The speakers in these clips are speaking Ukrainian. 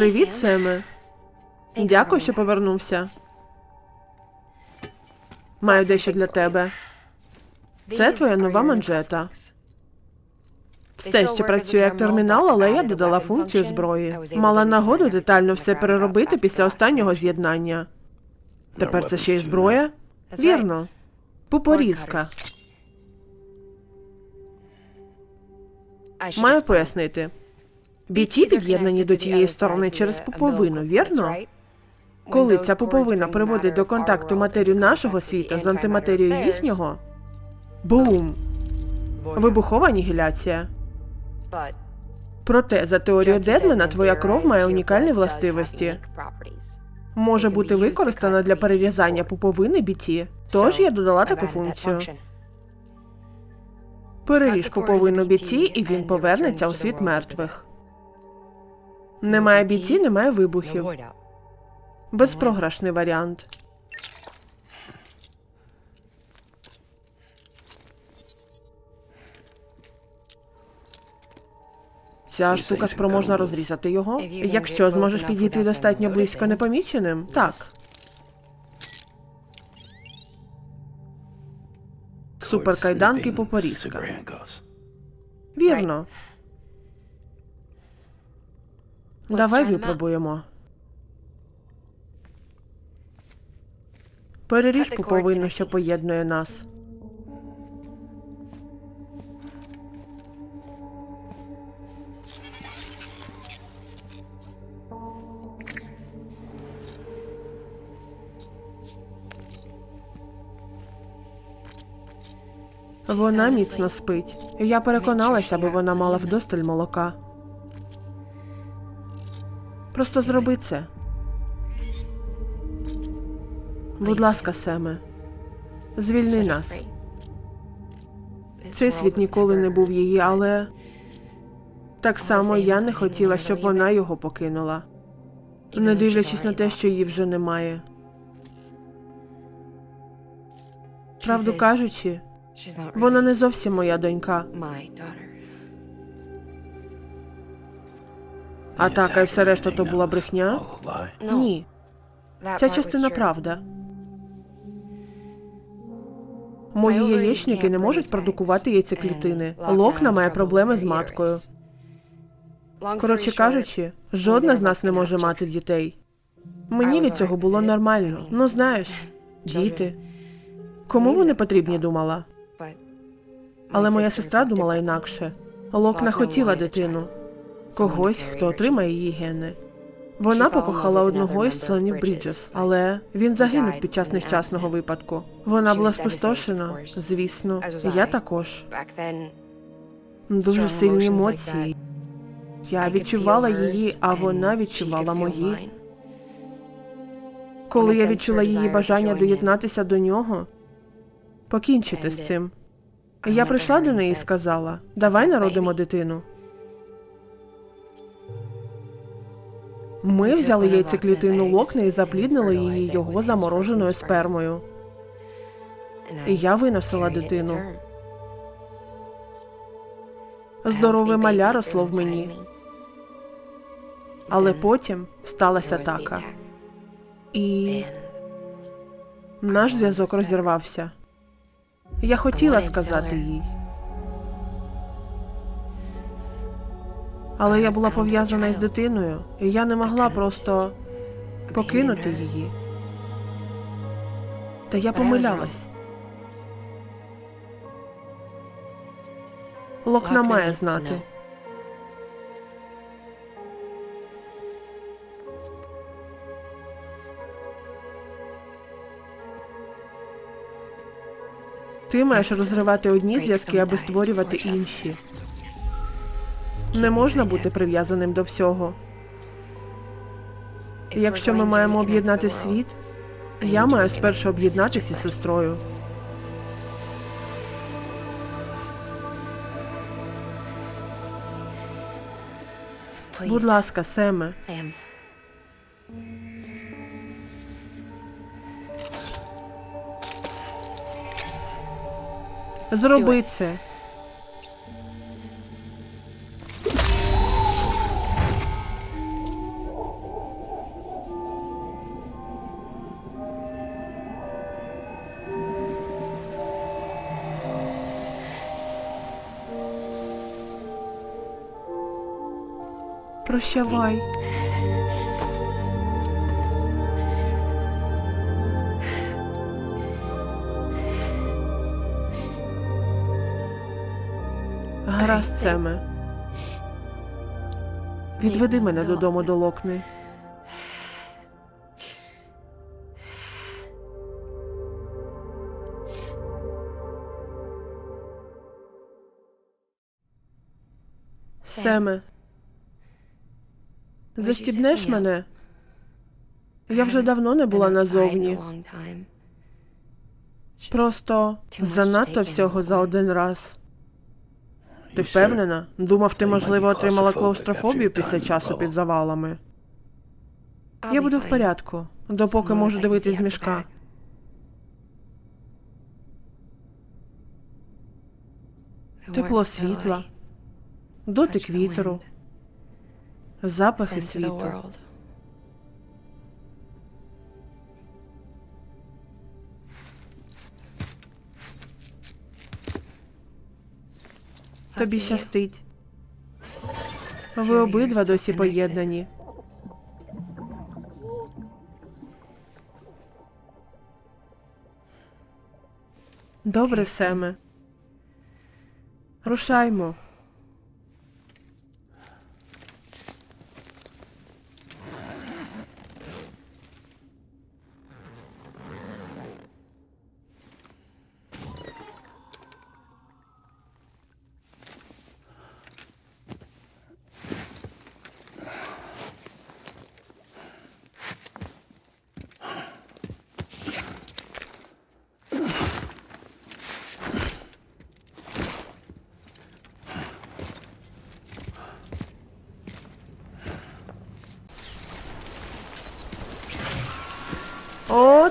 Привіт, Семе. Дякую, що повернувся. Маю дещо для тебе. Це твоя нова манжета. Все ще працює як термінал, але я додала функцію зброї. Мала нагоду детально все переробити після останнього з'єднання. Тепер це ще й зброя? Вірно. Пупорізка. Маю пояснити. Біті під'єднані до тієї сторони через пуповину, вірно? Коли ця пуповина приводить до контакту матерію нашого світу з антиматерією їхнього, бум! Вибухова анігіляція. Проте, за теорією Дедмена, твоя кров має унікальні властивості. Може бути використана для перерізання пуповини біті. Тож я додала таку функцію. Переріж пуповину біті, і він повернеться у світ мертвих. Немає біті, немає вибухів. Безпрограшний варіант. Ця штука спроможна розрізати його. Якщо зможеш підійти достатньо близько непоміченим, так. Суперкайданки попорізка. Вірно. Давай випробуємо. Переріж пуповину, що поєднує нас. Вона міцно спить. Я переконалася, аби вона мала вдосталь молока. Просто зроби це. Будь ласка, Семе, звільни нас. Цей світ ніколи не був її, але так само я не хотіла, щоб вона його покинула, не дивлячись на те, що її вже немає. Правду кажучи, вона не зовсім моя донька. Атака і все решта то була брехня? Ні, ця частина правда. Мої яєчники не можуть продукувати яйцеклітини. Локна має проблеми з маткою. Коротше кажучи, жодна з нас не може мати дітей. Мені від цього було нормально. Ну знаєш, діти. Кому вони потрібні думала? Але моя сестра думала інакше. Локна хотіла дитину. Когось, хто отримає її гени. Вона покохала одного із членів Бріджес, але він загинув під час нещасного випадку. Вона була спустошена, звісно, я також. Дуже сильні емоції. Я відчувала її, а вона відчувала мої. Коли я відчула її бажання доєднатися до нього, покінчити з цим. Я прийшла до неї і сказала: давай народимо дитину. Ми взяли яйцеклітину локни і запліднили її його замороженою спермою. І я виносила дитину. Здорове маля росло в мені. Але потім сталася атака. І наш зв'язок розірвався. Я хотіла сказати їй. Але я була пов'язана із дитиною, і я не могла просто покинути її. Та я помилялась. Локна має знати. Ти маєш розривати одні зв'язки, аби створювати інші. Не можна бути прив'язаним до всього. Якщо ми маємо об'єднати світ, я маю спершу об'єднатися з сестрою. Будь ласка, Семе, зроби це. Прощавай. Гаразд, Семе. Відведи мене додому до Локни. Семе. Застібнеш мене? Я вже давно не була назовні. Просто занадто всього за один раз. Ти впевнена? Думав, ти, можливо, отримала клаустрофобію після часу під завалами. Я буду в порядку, допоки можу дивитись з мішка. Тепло світла, дотик вітру, запахи світу. Тобі щастить. Ви обидва досі поєднані. Добре, Семе. Рушаймо.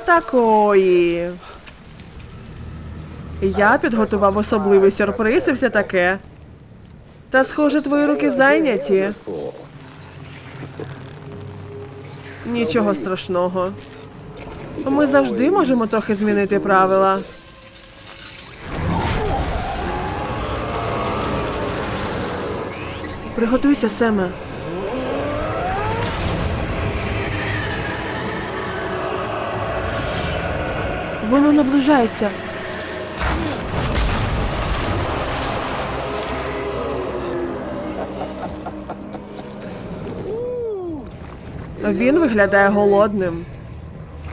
Такої. Я підготував особливий сюрприз і все таке. Та, схоже, твої руки зайняті. Нічого страшного. Ми завжди можемо трохи змінити правила. Приготуйся, Семе. Воно наближається. Він виглядає голодним.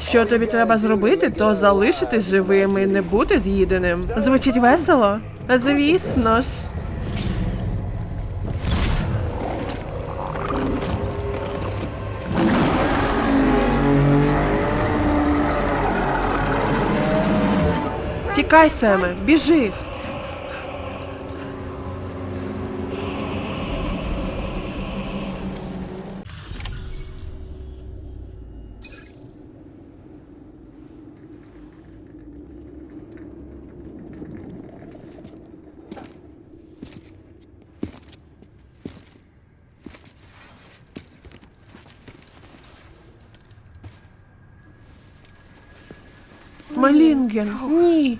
Що тобі треба зробити, то залишитись живим і не бути з'їденим. Звучить весело? Звісно ж. Тікай, Семе, біжи. Малінген, ні.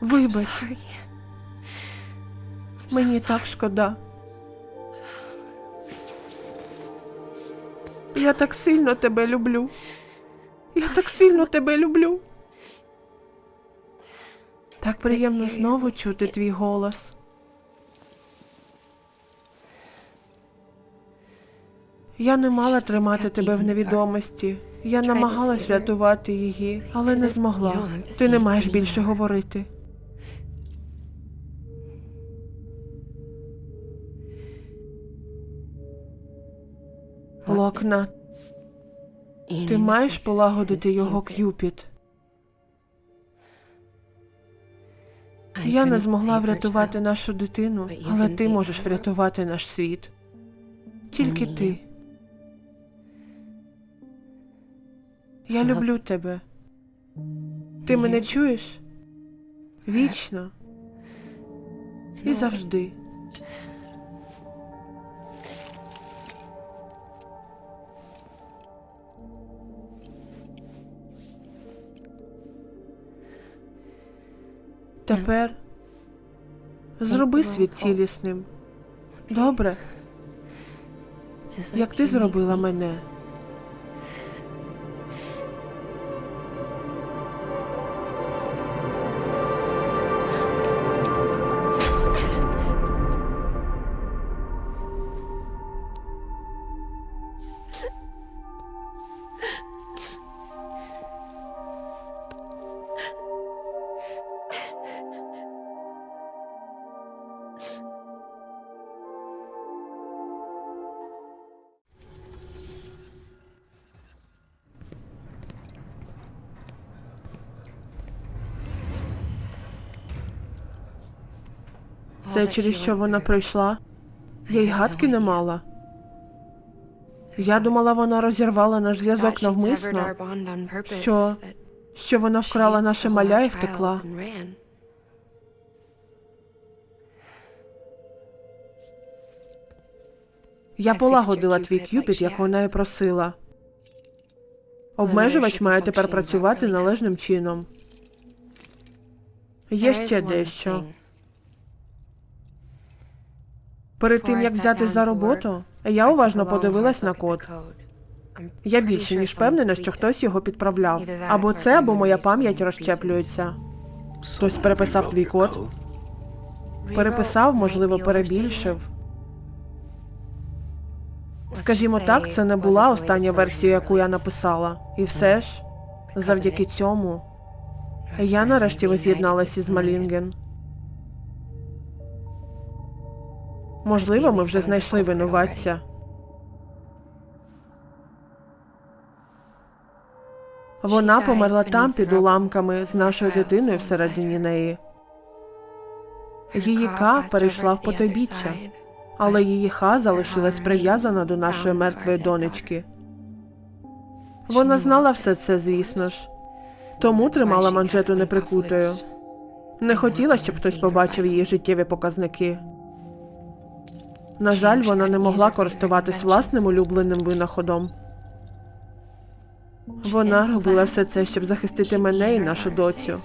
Вибач, мені так шкода. Я так сильно тебе люблю. Я так сильно тебе люблю. Так приємно знову чути твій голос. Я не мала тримати тебе в невідомості. Я намагалась врятувати її, але не змогла. Ти не маєш більше говорити. Локна, ти маєш полагодити його К'юпід. Я не змогла врятувати нашу дитину, але ти можеш врятувати наш світ. Тільки ти. Я люблю тебе. Ти мене чуєш? Вічно. І завжди. Тепер зроби світ цілісним. Добре, як ти зробила мене. Це через що вона прийшла? Я й гадки не мала. Я думала, вона розірвала наш зв'язок навмисно, Що? що вона вкрала наше маля і втекла. Я полагодила твій кюпід, як вона і просила. Обмежувач має тепер працювати належним чином. Є ще дещо. Перед тим як взятись за роботу, я уважно подивилась на код. Я більше ніж впевнена, що хтось його підправляв. Або це, або моя пам'ять розщеплюється. Хтось переписав твій код, переписав, можливо, перебільшив. Скажімо так, це не була остання версія, яку я написала. І все ж, завдяки цьому, я нарешті воз'єдналася із Малінген. Можливо, ми вже знайшли винуватця. Вона померла там під уламками з нашою дитиною всередині неї. Її К перейшла в потойбіччя, але її Х залишилась прив'язана до нашої мертвої донечки. Вона знала все це, звісно ж, тому тримала манжету неприкутою. Не хотіла, щоб хтось побачив її життєві показники. На жаль, вона не могла користуватись власним улюбленим винаходом. Вона робила все це, щоб захистити мене і нашу доцю.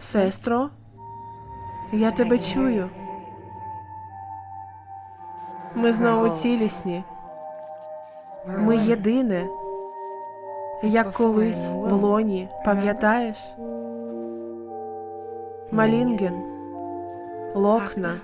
Сестро, я тебе чую. Ми знову цілісні. Ми єдине. Як колись в лоні, пам'ятаєш? Малінген, Локна,